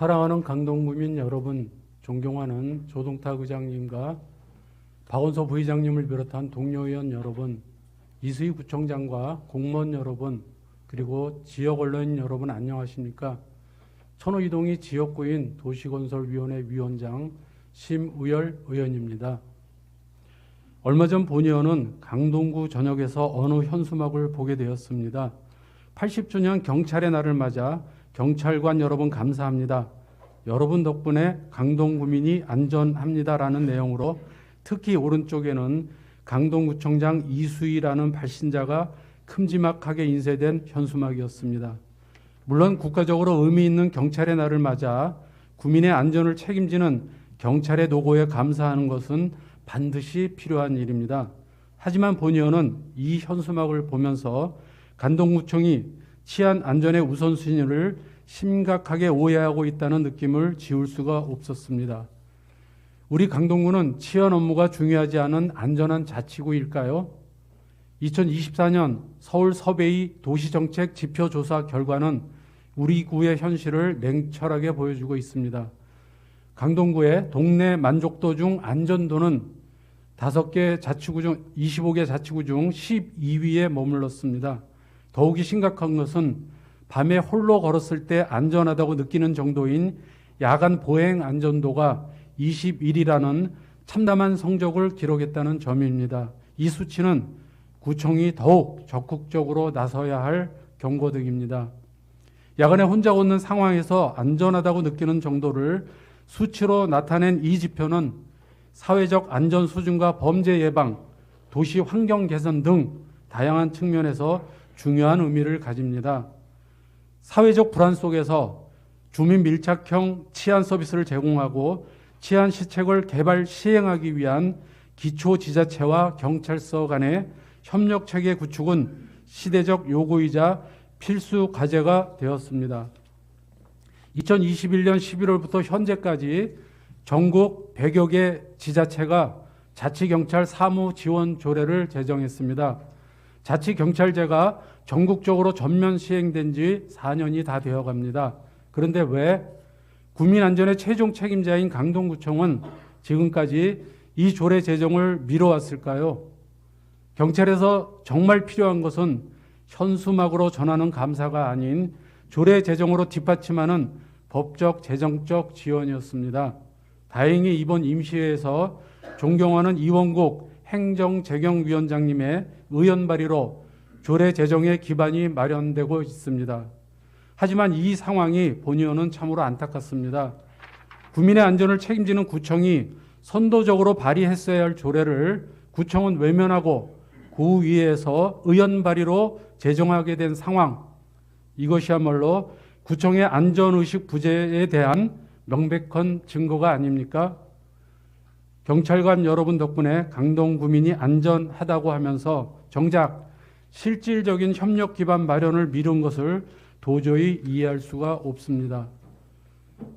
사랑하는 강동구민 여러분, 존경하는 조동탁 의장님과 박원서 부의장님을 비롯한 동료 의원 여러분, 이수희 구청장과 공무원 여러분, 그리고 지역 언론인 여러분 안녕하십니까? 천호이동이 지역구인 도시건설위원회 위원장 심우열 의원입니다. 얼마 전 본의원은 강동구 전역에서 어느 현수막을 보게 되었습니다. 80주년 경찰의 날을 맞아 경찰관 여러분 감사합니다. 여러분 덕분에 강동구민이 안전합니다라는 내용으로 특히 오른쪽에는 강동구청장 이수희라는 발신자가 큼지막하게 인쇄된 현수막이었습니다. 물론 국가적으로 의미 있는 경찰의 날을 맞아 구민의 안전을 책임지는 경찰의 노고에 감사하는 것은 반드시 필요한 일입니다. 하지만 본의원은 이 현수막을 보면서 간동구청이 치안 안전의 우선순위를 심각하게 오해하고 있다는 느낌을 지울 수가 없었습니다. 우리 강동구는 치안 업무가 중요하지 않은 안전한 자치구일까요? 2024년 서울 서베이 도시정책 지표조사 결과는 우리 구의 현실을 냉철하게 보여주고 있습니다. 강동구의 동네 만족도 중 안전도는 5개 자치구 중 25개 자치구 중 12위에 머물렀습니다. 더욱이 심각한 것은 밤에 홀로 걸었을 때 안전하다고 느끼는 정도인 야간 보행 안전도가 21이라는 참담한 성적을 기록했다는 점입니다. 이 수치는 구청이 더욱 적극적으로 나서야 할 경고등입니다. 야간에 혼자 걷는 상황에서 안전하다고 느끼는 정도를 수치로 나타낸 이 지표는 사회적 안전 수준과 범죄 예방, 도시 환경 개선 등 다양한 측면에서 중요한 의미를 가집니다. 사회적 불안 속에서 주민 밀착형 치안 서비스를 제공하고 치안 시책을 개발 시행하기 위한 기초 지자체와 경찰서 간의 협력 체계 구축은 시대적 요구이자 필수 과제가 되었습니다. 2021년 11월부터 현재까지 전국 100여 개 지자체가 자치경찰 사무 지원 조례를 제정했습니다. 자치경찰제가 전국적으로 전면 시행된 지 4년이 다 되어 갑니다. 그런데 왜 국민 안전의 최종 책임자인 강동구청은 지금까지 이 조례 제정을 미뤄왔을까요? 경찰에서 정말 필요한 것은 현수막으로 전하는 감사가 아닌 조례 제정으로 뒷받침하는 법적 재정적 지원이었습니다. 다행히 이번 임시회에서 존경하는 이원국 행정재경위원장님의 의원 발의로 조례 제정의 기반이 마련되고 있습니다. 하지만 이 상황이 본의원은 참으로 안타깝습니다. 국민의 안전을 책임지는 구청이 선도적으로 발의했어야 할 조례를 구청은 외면하고 구위에서 의원 발의로 제정하게 된 상황 이것이야말로 구청의 안전의식 부재에 대한 명백한 증거가 아닙니까? 경찰관 여러분 덕분에 강동 구민이 안전하다고 하면서 정작 실질적인 협력 기반 마련을 미룬 것을 도저히 이해할 수가 없습니다.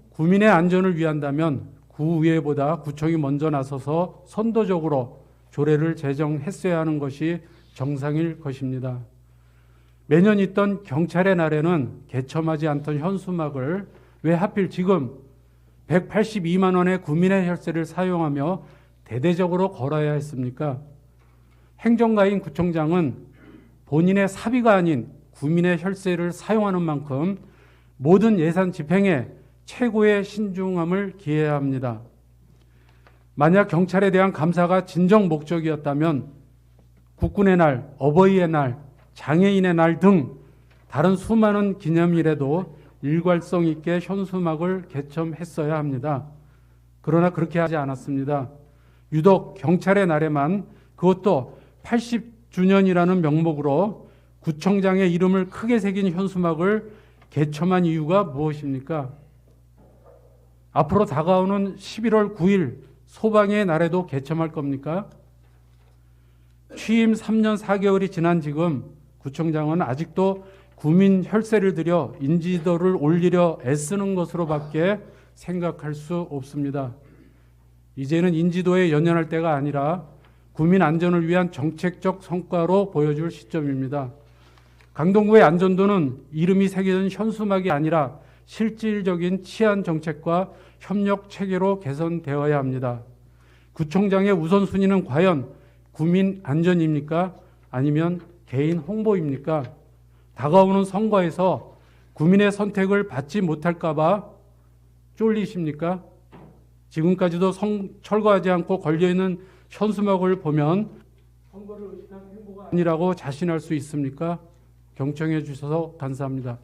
구민의 안전을 위한다면 구의회보다 구청이 먼저 나서서 선도적으로 조례를 제정했어야 하는 것이 정상일 것입니다. 매년 있던 경찰의 날에는 개첨하지 않던 현수막을 왜 하필 지금 182만 원의 구민의 혈세를 사용하며 대대적으로 걸어야 했습니까? 행정가인 구청장은 본인의 사비가 아닌 구민의 혈세를 사용하는 만큼 모든 예산 집행에 최고의 신중함을 기해야 합니다. 만약 경찰에 대한 감사가 진정 목적이었다면 국군의 날, 어버이의 날, 장애인의 날 등 다른 수많은 기념일에도 일괄성 있게 현수막을 개첨했어야 합니다. 그러나 그렇게 하지 않았습니다. 유독 경찰의 날에만 그것도 80주년이라는 명목으로 구청장의 이름을 크게 새긴 현수막을 개첨한 이유가 무엇입니까? 앞으로 다가오는 11월 9일 소방의 날에도 개첨할 겁니까? 취임 3년 4개월이 지난 지금 구청장은 아직도 구민 혈세를 들여 인지도를 올리려 애쓰는 것으로밖에 생각할 수 없습니다. 이제는 인지도에 연연할 때가 아니라 구민 안전을 위한 정책적 성과로 보여줄 시점입니다. 강동구의 안전도는 이름이 새겨진 현수막이 아니라 실질적인 치안 정책과 협력 체계로 개선되어야 합니다. 구청장의 우선순위는 과연 국민 안전입니까? 아니면 개인 홍보입니까? 다가오는 선거에서 국민의 선택을 받지 못할까봐 쫄리십니까? 지금까지도 성, 철거하지 않고 걸려있는 현수막을 보면 선거를 의식한 행보가 아니라고 자신할 수 있습니까? 경청해 주셔서 감사합니다.